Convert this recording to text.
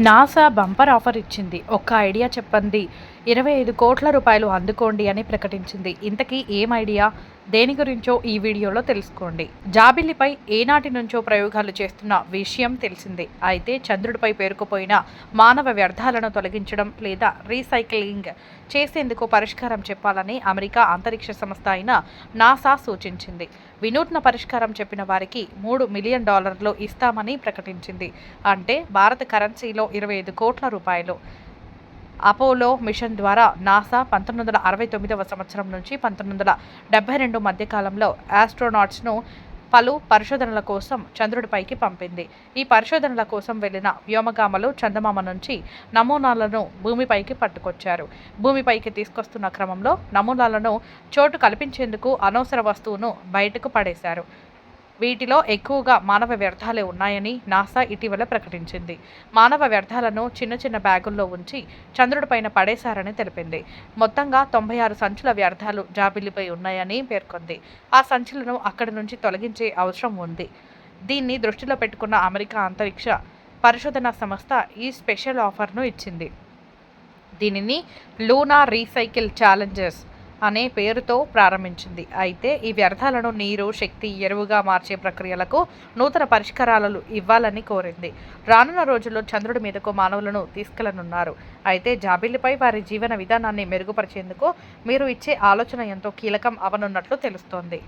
NASA bumper offer ఇచ్చింది. ఒక్క idea చెప్పండి. ఇరవై ఐదు కోట్ల రూపాయలు అందుకోండి అని ప్రకటించింది. ఇంతకీ ఏం ఐడియా? దేని గురించో ఈ వీడియోలో తెలుసుకోండి. జాబిల్లిపై ఏనాటి నుంచో ప్రయోగాలు చేస్తున్న విషయం తెలిసిందే. అయితే చంద్రుడిపై పేరుకుపోయిన మానవ వ్యర్థాలను తొలగించడం లేదా రీసైక్లింగ్ చేసేందుకు పరిష్కారం చెప్పాలని అమెరికా అంతరిక్ష సంస్థ అయిన నాసా సూచించింది. వినూత్న పరిష్కారం చెప్పిన వారికి మూడు మిలియన్ డాలర్లు ఇస్తామని ప్రకటించింది. అంటే భారత కరెన్సీలో ఇరవై ఐదు కోట్ల రూపాయలు. అపోలో మిషన్ ద్వారా నాసా పంతొమ్మిది వందల అరవై తొమ్మిదవ సంవత్సరం నుంచి పంతొమ్మిది వందల డెబ్బై రెండు మధ్యకాలంలో ఆస్ట్రోనాట్స్ను పలు పరిశోధనల కోసం చంద్రుడిపైకి పంపింది. ఈ పరిశోధనల కోసం వెళ్ళిన వ్యోమగామలు చందమామ నుంచి నమూనాలను భూమిపైకి పట్టుకొచ్చారు. భూమిపైకి తీసుకొస్తున్న క్రమంలో నమూనాలను చోటు కల్పించేందుకు అనవసర వస్తువును బయటకు పడేశారు. వీటిలో ఎక్కువగా మానవ వ్యర్థాలే ఉన్నాయని నాసా ఇటీవల ప్రకటించింది. మానవ వ్యర్థాలను చిన్న చిన్న బ్యాగుల్లో ఉంచి చంద్రుడిపైన పడేశారని తెలిపింది. మొత్తంగా తొంభై ఆరు సంచుల వ్యర్థాలు జాబిల్లిపై ఉన్నాయని పేర్కొంది. ఆ సంచులను అక్కడి నుంచి తొలగించే అవసరం ఉంది. దీన్ని దృష్టిలో పెట్టుకున్న అమెరికా అంతరిక్ష పరిశోధన సంస్థ ఈ స్పెషల్ ఆఫర్ను ఇచ్చింది. దీనిని లూనా రీసైకిల్ ఛాలెంజెస్ అనే పేరుతో ప్రారంభించింది. అయితే ఈ వ్యర్థాలను నీరు శక్తి ఎరువుగా మార్చే ప్రక్రియలకు నూతన పరిష్కారాలు ఇవ్వాలని కోరింది. రానున్న రోజుల్లో చంద్రుడి మీదకు మానవులను తీసుకెళ్ళనున్నారు. అయితే జాబిల్లిపై వారి జీవన విధానాన్ని మెరుగుపరిచేందుకు మీరు ఇచ్చే ఆలోచన ఎంతో కీలకం అవనున్నట్లు తెలుస్తోంది.